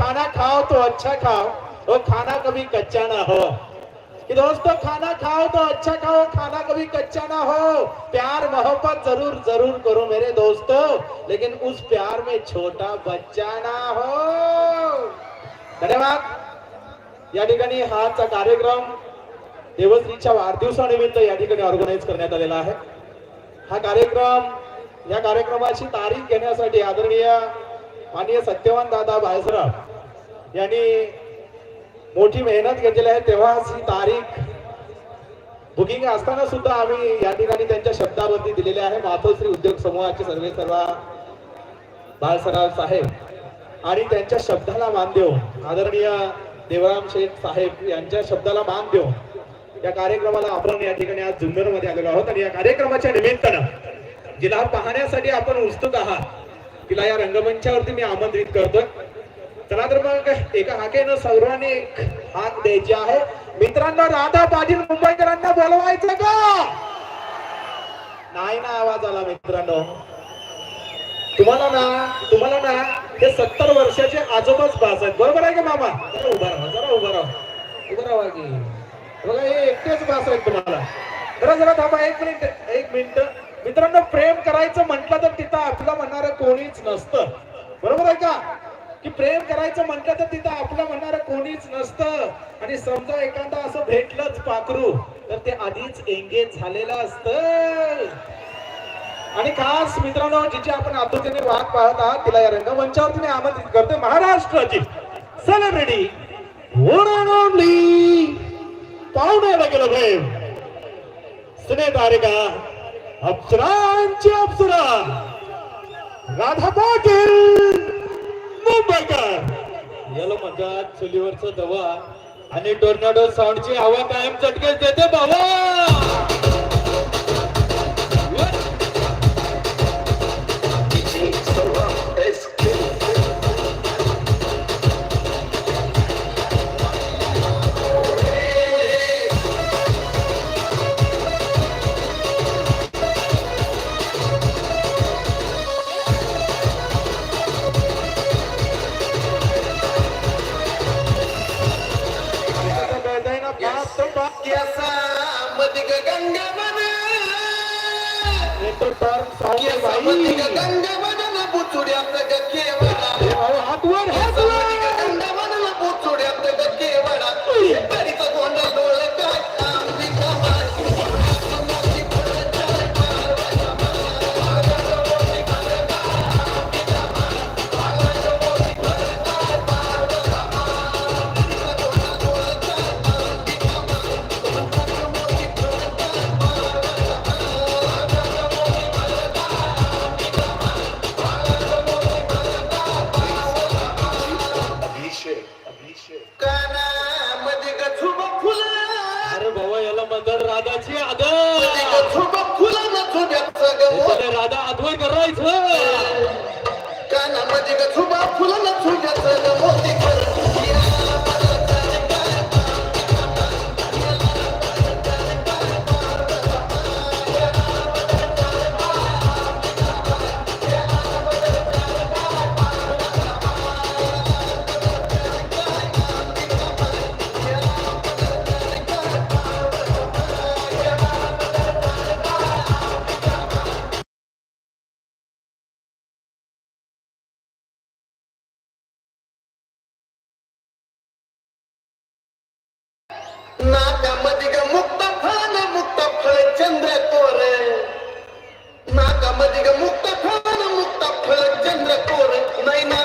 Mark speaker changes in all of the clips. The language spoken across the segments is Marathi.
Speaker 1: खाना खाओ तो अच्छा खाओ और खाना कभी कच्चा ना हो। कि दोस्तों खाना खाओ तो अच्छा खाओ खाना कभी कच्चा ना हो। प्यार मोहब्बत जरूर जरूर करो मेरे दोस्तों लेकिन उस प्यार में छोटा बच्चा ना हो। धन्यवाद। या ठिकाणी हाचा कार्यक्रम देवश्रीच्या वाढदिवसानिमित्त या ठिकाणी ऑर्गनाईज करण्यात आलेला आहे. हा कार्यक्रम या कार्यक्रमाची तारीख घेण्यासाठी आदरणीय माननीय सत्यवान दादा भायसराव यांनी मोठी मेहनत घेतलेली आहे. तेव्हाच ही तारीख बुकिंग असताना सुद्धा आम्ही या ठिकाणी त्यांच्या शब्दावरती दिलेली आहे. मातोश्री उद्योग समूहाचे सर्वे सर्वा बाळसराव साहेब आणि त्यांच्या शब्दाला मान देऊन आदरणीय देवराम शेठ साहेब यांच्या शब्दाला मान देऊन या कार्यक्रमाला आपण या ठिकाणी आज जुन्नरमध्ये आलेलो आहोत. आणि या कार्यक्रमाच्या निमित्तानं जिला पाहण्यासाठी आपण उत्सुक आहात. तिला या रंगमंचावरती मी आमंत्रित करतोय. चला तर मग एका हाकेनं सौराने एक हाक द्यायची आहे. मित्रांनो राधा पाटील मुंबईकरांना बोलवायचं का? नाही ना आवाज आला मित्रांनो. तुम्हाला ना तुम्हाला ना हे सत्तर वर्षाचे आजोबाच भास आहेत. बरोबर आहे का मामा? जरा उभा राहा जरा उभा राहा. उभा राहा की. बघा हे एकटेच भास आहेत तुम्हाला. जरा जरा थांबा एक मिनिट एक मिनिट. मित्रांनो प्रेम करायचं म्हटलं तर तिथं आपलं म्हणणार कोणीच नसतं. बरोबर आहे का? की प्रेम करायचं म्हटलं तर तिथं आपलं म्हणणार कोणीच नसतं. आणि समजा एखादा असं भेटलंच पाखरू तर ते आधीच एंगेज झालेलं असतं. आणि खास मित्रांनो जिची आपण आतुरतेने वाट पाहत आहात तिला या रंगमंचावरती मी आमंत्रित करते महाराष्ट्राची सेलिब्रिटी ओनली पाहुण्याला गेलो प्रेम. सिनेतारिका अप्सरांची अप्सरा। राधा पाटील मुंबईकर। याला म्हणतात चुलीवरचा दवा आणि टोर्नाडो साऊंडची हवा कायम चटकेच देते बाबा! దిగ ముక్త ప్రాణ ముక్త ఫల చంద్ర కోర నైనా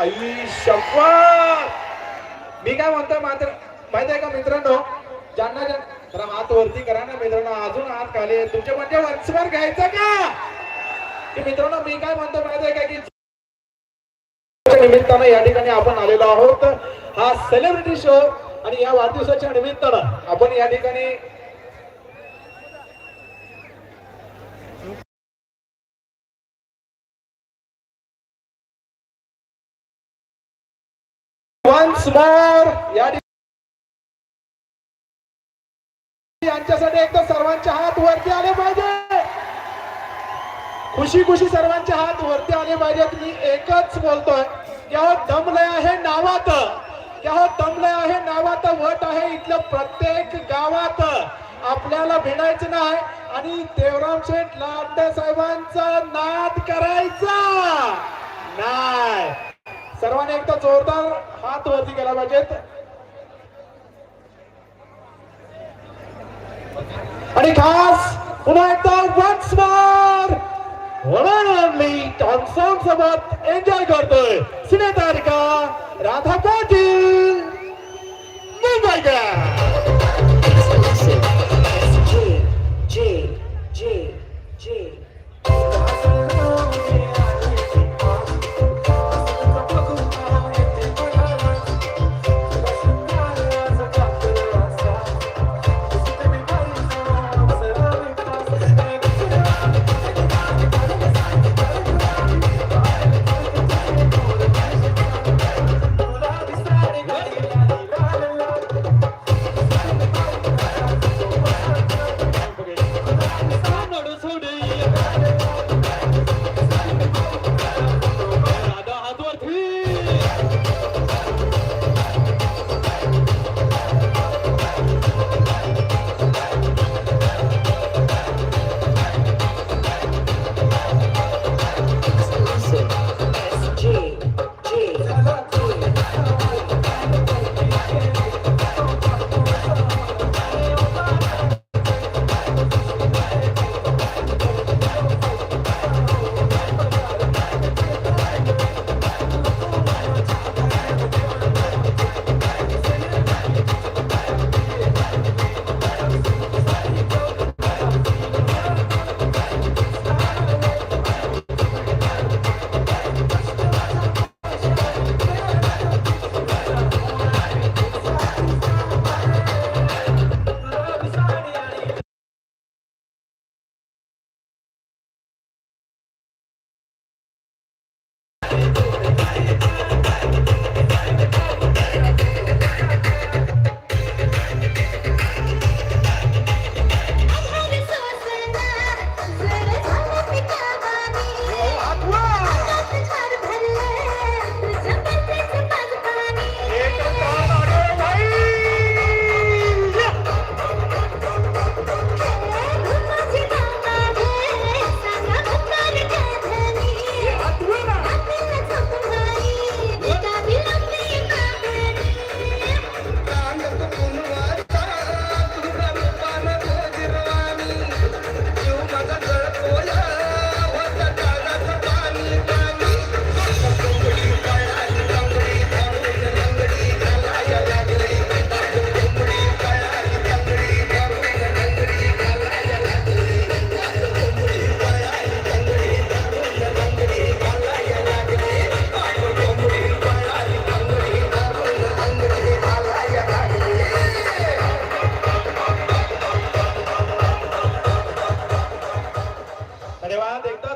Speaker 1: आई शपथ मी काय म्हणतोय मात्र माहिती आहे का मित्रांनो? ज्यांना ज्या जरा हात वरती करा ना मित्रांनो अजून हात खाली तुमच्या म्हणजे वंशमोर घ्यायचं का? की मित्रांनो मी काय म्हणतो माहिती आहे का की निमित्तानं या ठिकाणी आपण आलेलो आहोत. हा सेलिब्रिटी शो आणि या वाढदिवसाच्या निमित्तानं आपण या ठिकाणी वन्स या यांच्यासाठी एकदा सर्वांचे हात वरती आले पाहिजे. खुशी खुशी सर्वांचे हात वरती आले पाहिजेत मी एकच बोलतोय या हो दमलय आहे नावात. की हो दमलय आहे नावात वट आहे इथलं प्रत्येक गावात. आपल्याला भिडायचं नाही आणि देवराम शेठ लांडे साहेबांचा नाद करायचा. नाही. सर्वांनी एकदा जोरदार हात वरती केला पाहिजेत. आणि खास पुन्हा एकदा वन्स मोर ओनली टॉन्सॉन सोबत एन्जॉय करतोय. सिने तारिका राधा पाटील मुंबईकर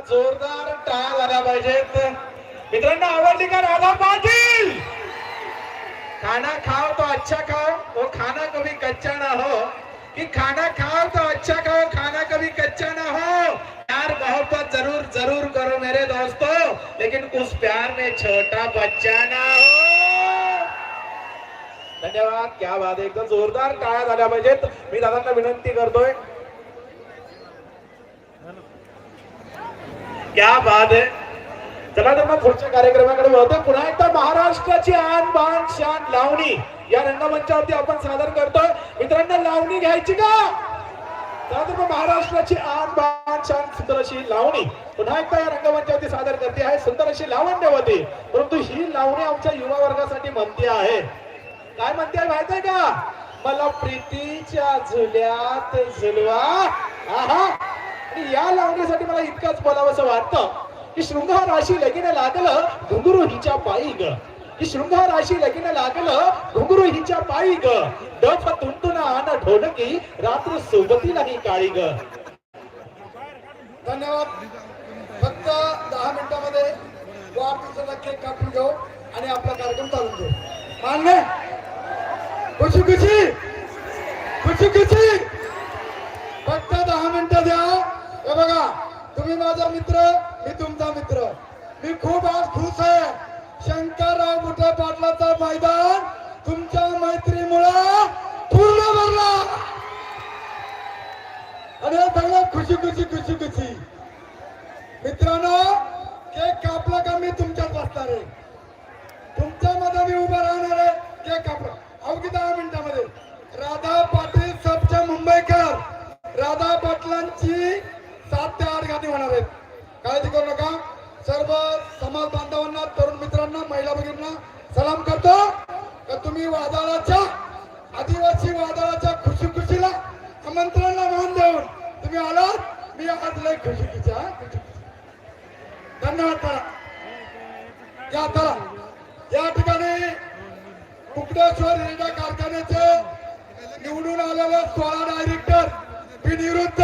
Speaker 1: जोरदार टाळ्या झाल्या पाहिजेत. मित्रांनो आवडली का राधा पाटील? खाना खाओ तो अच्छा खाओ. वो खाना कभी कच्चा ना हो. कि खाना खाओ तो अच्छा खाओ खाना कभी कच्चा ना हो. प्यार मोहब्बत जरूर जरूर करो मेरे दोस्तों. लेकिन उस प्यार में छोटा बच्चा ना हो। धन्यवाद क्या बात एकदम जोरदार टाळ्या झाल्या पाहिजेत. मी दादांना विनंती करतोय क्या बात है। चला तर मग पुढच्या कार्यक्रमाकडे वळतो. पुन्हा एकदा महाराष्ट्राची आन बाण शान लावणी या रंगमंचावरती आपण सादर करतोय. मित्रांनो लावणी घ्यायची का? चला तर मग महाराष्ट्राची आन बाण शान सुंदर अशी लावणी पुन्हा एकदा या रंगमंचावरती सादर करते आहे. सुंदर अशी लावण्यवती. परंतु ही लावणी आमच्या युवा वर्गासाठी म्हणते आहे. काय म्हणते माहितीये का? मला प्रीतीच्या झुल्यात झुलवा. आहा. आणि या लावण्यासाठी मला इतकंच बोलावंसं वाटतं की शृंगार राशी लगीन लागलं घुंगरू हिच्या पायी ग. की शृंगार राशी लगीन लागलं घुंगरू हिच्या पायी ग. डफ तुंटून आण ढोलकी रात्र सोबती नाही काळी ग.
Speaker 2: धन्यवाद. फक्त दहा मिनिटामध्ये वाढदिवसाचा केक कापून घेऊ आणि आपला कार्यक्रम चालू घेऊ मान्य? खुशी खुशी! खुशी खुशी! फक्त दहा मिनिटं द्या. हे बघा तुम्ही माझा मित्र मी तुमचा मित्र. मी खूप आज खुश आहे. शंकरराव मोठ्या पाटलाचा मैदान तुमच्या मैत्रीमुळे पूर्ण भरला. आणि सगळं खुशी खुशी खुशी खुशी. मित्रांनो केक कापला का मी तुमच्यात बसणार आहे? तुमच्या मध्ये मी उभा राहणार आहे. केक कापला. अवघी दहा मिनिटामध्ये. राधा पाटील सबच्या मुंबईकर. राधा पाटलांची सात ते आठ गाणी होणार आहेत काळजी करू नका. सर्व समाज बांधवांना तरुण मित्रांना महिला भगिनींना सलाम करतो. का तुम्ही वादळाच्या आदिवासी वादळाच्या खुशी खुशीला आमंत्रणाला मान देऊन तुम्ही आलात? मी आज लय खुशी खुशी धन्यवाद करा या चला. या ठिकाणी कुकडेश्वर रेल्वे कारखान्याचे निवडून आलेले सोळा डायरेक्टर बिनविरुद्ध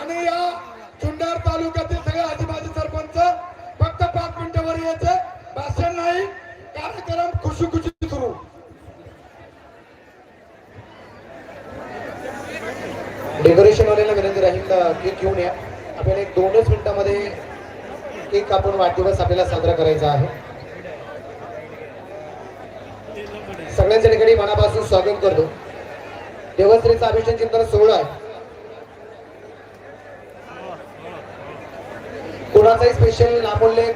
Speaker 2: आणि या चुंडार तालुक्यातील सगळे आदिवासी सरपंच फक्त पाच मिनिटावर यायचे. भाषण नाही. कार्यक्रम खुशी खुशी सुरू.
Speaker 3: डेकोरेशन वाल्याला विनंती राहील का केक घेऊन या. आपल्याला एक दोनच मिनिटामध्ये केक कापून वाढदिवस आपल्याला साजरा करायचा आहे. सगळ्यांच्या ठिकाणी मनापासून स्वागत करतो. देवस्त्रीचा अभिषेक चिंतन सोहळा आहे. कोणाचाही स्पेशल नामोल्लेख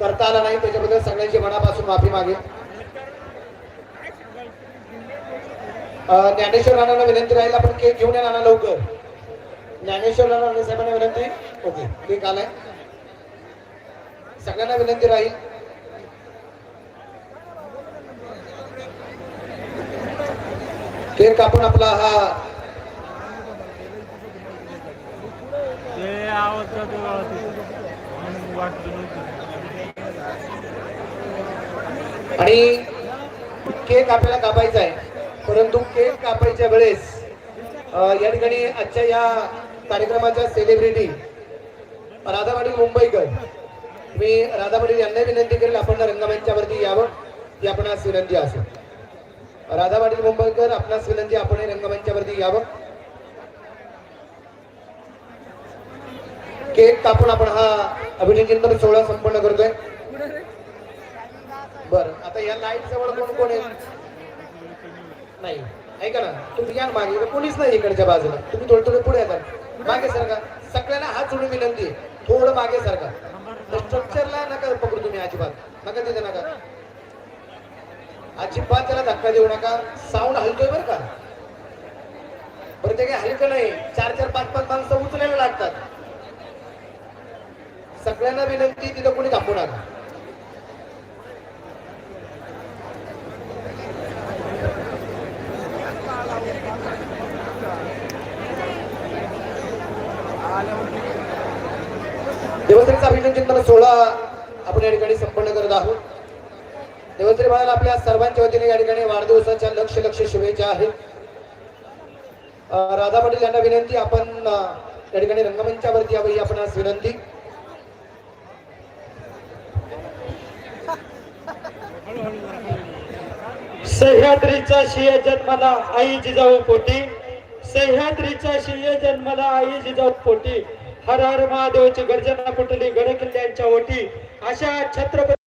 Speaker 3: करता आला नाही त्याच्याबद्दल सगळ्यांची मनापासून माफी मागेल ज्ञानेश्वर राणांना विनंती राहील आपण केक घेऊन या नाना लवकर. ज्ञानेश्वर राणा साहेबांना विनंती. ओके केक आलाय. सगळ्यांना विनंती राहील. केक कापून आपला हा
Speaker 4: ते आवाज जातो म्हणून वाटलं नव्हतं
Speaker 3: आणि केक आपल्याला कापायचा आहे. परंतु केक कापायच्या वेळेस या ठिकाणी आजच्या या कार्यक्रमाच्या सेलिब्रिटी राधा पाटील मुंबईकर. मी राधा पाटील यांना विनंती करेल आपण रंगमंचावरती यावं ही आपणास विनंती असेल राधा पाटील मुंबईकर आपणास विनंती आपण रंगमंचावरती यावं. केक कापून आपण हा अभिनय सोहळा संपन्न करतोय. बर आता या लाइट जवळ कोण कोण आहे? नाही. ऐका ना तुम्ही या मागे. इकडे कोणीच नाही इकडच्या बाजूला. तुम्ही थोडं थोडं पुढे येतात मागे सारखा सगळ्यांना हात जोडून विनंती आहे. थोडं मागे सारखा स्ट्रक्चरला नका पकडू तुम्ही अजिबात. नका तिथे नका. अजिबात त्याला धक्का देऊ नका. साऊंड हलतोय बरं का? बरं ते काही हलकं नाही. चार चार पाच पाच माणसं उचलायला लागतात. सगळ्यांना विनंती तिथं कोणी दाखवणार नका. देवस्त्रीचा अभिनंदन चिंतन सोहळा आपण या ठिकाणी संपन्न करत आहोत. देवस्त्री बाळाला आपल्या सर्वांच्या वतीने या ठिकाणी वाढदिवसाच्या लक्ष लक्ष शुभेच्छा आहेत. राधा पाटील यांना विनंती आपण या ठिकाणी रंगमंचावरती यावं ही आज विनंती
Speaker 1: सह्याद्रीचा शिय जन्माला आई जिजाऊ पोटी. सह्याद्रीचा शिय जन्माला आई जिजाऊ पोटी. हर हर महादेवची गर्जना कुठली? गड किल्ल्यांच्या ओटी. अशा छत्रपती